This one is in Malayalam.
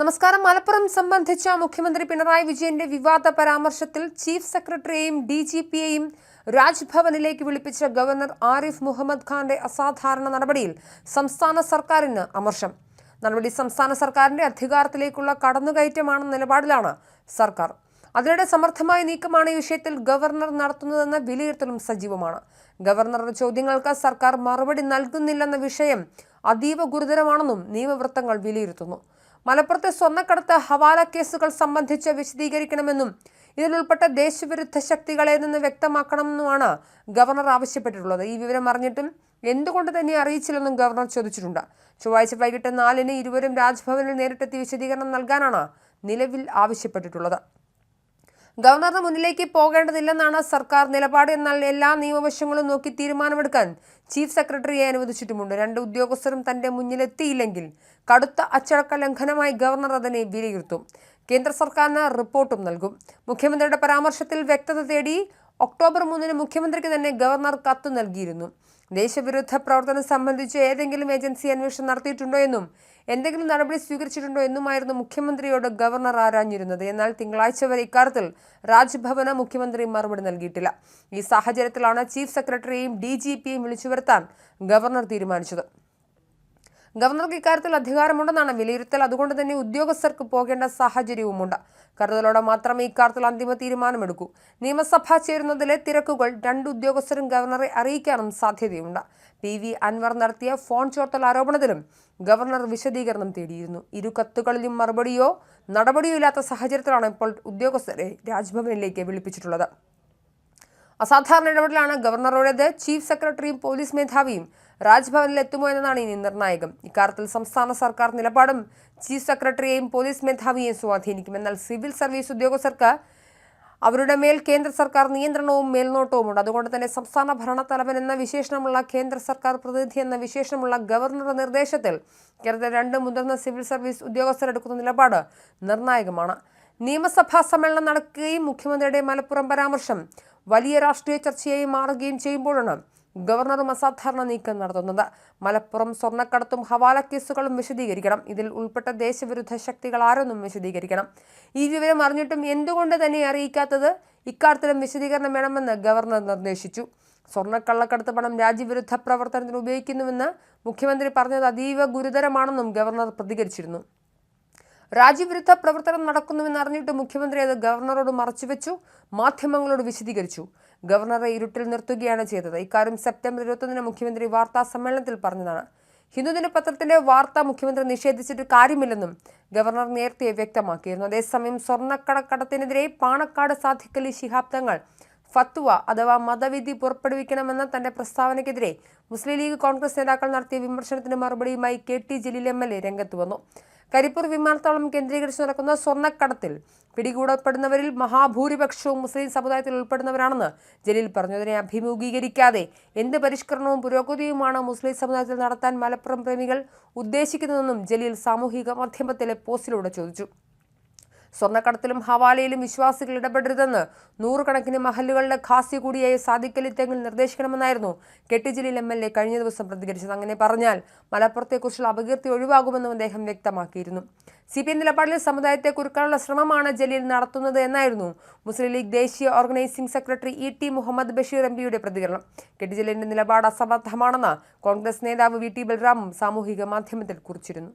നമസ്കാരം. മലപ്പുറം സംബന്ധിച്ച മുഖ്യമന്ത്രി പിണറായി വിജയന്റെ വിവാദ പരാമർശത്തിൽ ചീഫ് സെക്രട്ടറിയെയും ഡി ജി രാജ്ഭവനിലേക്ക് വിളിപ്പിച്ച ഗവർണർ ആരിഫ് മുഹമ്മദ് ഖാന്റെ അസാധാരണ നടപടിയിൽ സംസ്ഥാന സർക്കാരിന് അമർഷം. നടപടി സംസ്ഥാന സർക്കാരിന്റെ അധികാരത്തിലേക്കുള്ള കടന്നുകയറ്റമാണെന്ന നിലപാടിലാണ് സർക്കാർ. അതിനിടെ സമർത്ഥമായ നീക്കമാണ് ഈ വിഷയത്തിൽ ഗവർണർ നടത്തുന്നതെന്ന വിലയിരുത്തലും സജീവമാണ്. ഗവർണറുടെ ചോദ്യങ്ങൾക്ക് സർക്കാർ മറുപടി നൽകുന്നില്ലെന്ന വിഷയം അതീവ ഗുരുതരമാണെന്നും നിയമവൃത്തങ്ങൾ വിലയിരുത്തുന്നു. മലപ്പുറത്തെ സ്വർണക്കടത്ത് ഹവാല കേസുകൾ സംബന്ധിച്ച് വിശദീകരിക്കണമെന്നും ഇതിലുൾപ്പെട്ട ദേശവിരുദ്ധ ശക്തികളെ നിന്ന് വ്യക്തമാക്കണമെന്നുമാണ് ഗവർണർ ആവശ്യപ്പെട്ടിട്ടുള്ളത്. ഈ വിവരം അറിഞ്ഞിട്ടും എന്തുകൊണ്ട് തന്നെ അറിയിച്ചില്ലെന്നും ഗവർണർ ചോദിച്ചിട്ടുണ്ട്. ചൊവ്വാഴ്ച വൈകിട്ട് നാലിന് ഇരുവരും രാജ്ഭവനിൽ നേരിട്ടെത്തി വിശദീകരണം നൽകാനാണ് നിലവിൽ ആവശ്യപ്പെട്ടിട്ടുള്ളത്. ഗവർണറുടെ മുന്നിലേക്ക് പോകേണ്ടതില്ലെന്നാണ് സർക്കാർ നിലപാട്. എന്നാൽ എല്ലാ നിയമവശങ്ങളും നോക്കി തീരുമാനമെടുക്കാൻ ചീഫ് സെക്രട്ടറിയെ അനുവദിച്ചിട്ടുമുണ്ട്. രണ്ട് ഉദ്യോഗസ്ഥരും തന്റെ മുന്നിലെത്തിയില്ലെങ്കിൽ കടുത്ത അച്ചടക്ക ലംഘനമായി ഗവർണർ അതിനെ വിലയിരുത്തും. കേന്ദ്ര സർക്കാരിന് റിപ്പോർട്ടും നൽകും. മുഖ്യമന്ത്രിയുടെ പരാമർശത്തിൽ വ്യക്തത തേടി ഒക്ടോബർ മൂന്നിന് മുഖ്യമന്ത്രിക്ക് തന്നെ ഗവർണർ കത്ത് നൽകിയിരുന്നു. ദേശവിരുദ്ധ പ്രവർത്തനം സംബന്ധിച്ച് ഏതെങ്കിലും ഏജൻസി അന്വേഷണം നടത്തിയിട്ടുണ്ടോ എന്നും എന്തെങ്കിലും നടപടി സ്വീകരിച്ചിട്ടുണ്ടോ എന്നുമായിരുന്നു മുഖ്യമന്ത്രിയോട് ഗവർണർ ആരാഞ്ഞിരുന്നത്. എന്നാൽ തിങ്കളാഴ്ച വരെ ഇക്കാര്യത്തിൽ രാജ്ഭവന് മുഖ്യമന്ത്രി മറുപടി നൽകിയിട്ടില്ല. ഈ സാഹചര്യത്തിലാണ് ചീഫ് സെക്രട്ടറിയെയും ഡി ജി പിയെയും വിളിച്ചു വരുത്താൻ ഗവർണർ തീരുമാനിച്ചത്. ഗവർണർക്ക് ഇക്കാര്യത്തിൽ അധികാരമുണ്ടെന്നാണ് വിലയിരുത്തൽ. അതുകൊണ്ട് തന്നെ ഉദ്യോഗസ്ഥർക്ക് പോകേണ്ട സാഹചര്യവുമുണ്ട്. കരുതലോടെ മാത്രമേ ഇക്കാര്യത്തിൽ അന്തിമ തീരുമാനമെടുക്കൂ. നിയമസഭ ചേരുന്നതിലെ തിരക്കുകൾ രണ്ട് ഉദ്യോഗസ്ഥരും ഗവർണറെ അറിയിക്കാനും സാധ്യതയുണ്ട്. പി വി അൻവർ നടത്തിയ ഫോൺ ചോർത്തൽ ആരോപണത്തിലും ഗവർണർ വിശദീകരണം തേടിയിരുന്നു. ഇരു കത്തുകളിലും മറുപടിയോ നടപടിയോ ഇല്ലാത്ത സാഹചര്യത്തിലാണ് ഇപ്പോൾ ഉദ്യോഗസ്ഥരെ രാജ്ഭവനിലേക്ക് വിളിപ്പിച്ചിട്ടുള്ളത്. അസാധാരണ ഇടപെടലാണ് ഗവർണറുടേത് ചീഫ് സെക്രട്ടറിയും പോലീസ് മേധാവിയും. രാജ്ഭവനിൽ എത്തുമോ എന്നതാണ് ഇനി നിർണായകം. ഇക്കാര്യത്തിൽ സംസ്ഥാന സർക്കാർ നിലപാടും ചീഫ് സെക്രട്ടറിയെയും പോലീസ് മേധാവിയെയും സ്വാധീനിക്കും എന്നാൽ സിവിൽ സർവീസ് ഉദ്യോഗസ്ഥർക്ക് അവരുടെ മേൽ കേന്ദ്ര സർക്കാർ നിയന്ത്രണവും മേൽനോട്ടവുമുണ്ട്. അതുകൊണ്ട് തന്നെ സംസ്ഥാന ഭരണത്തലവൻ എന്ന വിശേഷണമുള്ള കേന്ദ്ര സർക്കാർ പ്രതിനിധി എന്ന വിശേഷണമുള്ള ഗവർണറുടെ നിർദ്ദേശത്തിൽ കേരളത്തിലെ രണ്ട് മുതിർന്ന സിവിൽ സർവീസ് ഉദ്യോഗസ്ഥരെടുക്കുന്ന നിലപാട് നിർണായകമാണ്. നിയമസഭാ സമ്മേളനം നടക്കുകയും മുഖ്യമന്ത്രിയുടെ മലപ്പുറം പരാമർശം വലിയ രാഷ്ട്രീയ ചർച്ചയായി മാറുകയും ചെയ്യുമ്പോഴാണ് ഗവർണറും അസാധാരണ നീക്കം നടത്തുന്നത്. മലപ്പുറം സ്വർണക്കടത്തും ഹവാല കേസുകളും വിശദീകരിക്കണം. ഇതിൽ ഉൾപ്പെട്ട ദേശവിരുദ്ധ ശക്തികൾ ആരൊന്നും വിശദീകരിക്കണം. ഈ വിവരം അറിഞ്ഞിട്ടും എന്തുകൊണ്ട് തന്നെ അറിയിക്കാത്തത് ഇക്കാര്യത്തിലും വിശദീകരണം വേണമെന്ന് ഗവർണർ നിർദ്ദേശിച്ചു. സ്വർണക്കള്ളക്കടത്ത് പണം രാജ്യവിരുദ്ധ പ്രവർത്തനത്തിന് ഉപയോഗിക്കുന്നുവെന്ന് മുഖ്യമന്ത്രി പറഞ്ഞത് അതീവ ഗുരുതരമാണെന്നും ഗവർണർ പ്രതികരിച്ചിരുന്നു. രാജ്യവിരുദ്ധ പ്രവർത്തനം നടക്കുന്നുവെന്ന് അറിഞ്ഞിട്ട് മുഖ്യമന്ത്രി അത് ഗവർണറോട് മറച്ചുവെച്ചു മാധ്യമങ്ങളോട് വിശദീകരിച്ചു. ഗവർണറെ ഇരുട്ടിൽ നിർത്തുകയാണ് ചെയ്തത്. ഇക്കാര്യം സെപ്റ്റംബർ ഇരുപത്തൊന്നിന് മുഖ്യമന്ത്രി വാർത്താ സമ്മേളനത്തിൽ പറഞ്ഞതാണ്. ഹിന്ദുദിന പത്രത്തിന്റെ വാർത്ത മുഖ്യമന്ത്രി നിഷേധിച്ചിട്ട് കാര്യമില്ലെന്നും ഗവർണർ നേരത്തെ വ്യക്തമാക്കിയിരുന്നു. അതേസമയം സ്വർണക്കടക്കടത്തിനെതിരെ പാണക്കാട് സാധിക്കലി ശിഹാബ് തങ്ങൾ ഫത്വ അഥവാ മതവിധി പുറപ്പെടുവിക്കണമെന്ന തന്റെ പ്രസ്താവനയ്ക്കെതിരെ മുസ്ലിം ലീഗ് കോൺഗ്രസ് നേതാക്കൾ നടത്തിയ വിമർശനത്തിന് മറുപടിയുമായി K T Jaleel M L A രംഗത്ത് വന്നു. കരിപ്പൂർ വിമാനത്താവളം കേന്ദ്രീകരിച്ച് നടക്കുന്ന സ്വർണക്കടത്തിൽ പിടികൂടപ്പെടുന്നവരിൽ മഹാഭൂരിപക്ഷവും മുസ്ലിം സമുദായത്തിൽ ഉൾപ്പെടുന്നവരാണെന്ന് ജലീൽ പറഞ്ഞു അതിനെ അഭിമുഖീകരിക്കാതെ എന്ത് പരിഷ്കരണവും പുരോഗതിയുമാണ് മുസ്ലിം സമുദായത്തിൽ നടത്താൻ മലപ്പുറം പ്രേമികൾ ഉദ്ദേശിക്കുന്നതെന്നും ജലീൽ സാമൂഹിക മാധ്യമത്തിലെ പോസ്റ്റിലൂടെ ചോദിച്ചു. സ്വർണക്കടത്തിലും ഹവാലയിലും വിശ്വാസികൾ ഇടപെടരുതെന്ന് നൂറുകണക്കിന് മഹലുകളുടെ ഖാസി കൂടിയായ സാദിഖലി തെങ്ങിൽ നിർദ്ദേശിക്കണമെന്നായിരുന്നു കെട്ടി ജലീൽ എം എൽ എ കഴിഞ്ഞ ദിവസം പ്രതികരിച്ചത്. അങ്ങനെ പറഞ്ഞാൽ മലപ്പുറത്തെക്കുറിച്ചുള്ള അപകീർത്തി ഒഴിവാകുമെന്നും അദ്ദേഹം വ്യക്തമാക്കിയിരുന്നു. സി പി എം നിലപാടിൽ സമുദായത്തെ കുറുക്കാനുള്ള ശ്രമമാണ് ജലീൽ നടത്തുന്നത് എന്നായിരുന്നു മുസ്ലിം ലീഗ് ദേശീയ organising secretary E T Muhammad Basheer M പിയുടെ പ്രതികരണം. കെട്ടി ജലീലിന്റെ നിലപാട് അസമർത്ഥമാണെന്ന് കോൺഗ്രസ് നേതാവ് വി ടി ബൽറാമും സാമൂഹിക മാധ്യമത്തിൽ കുറിച്ചിരുന്നു.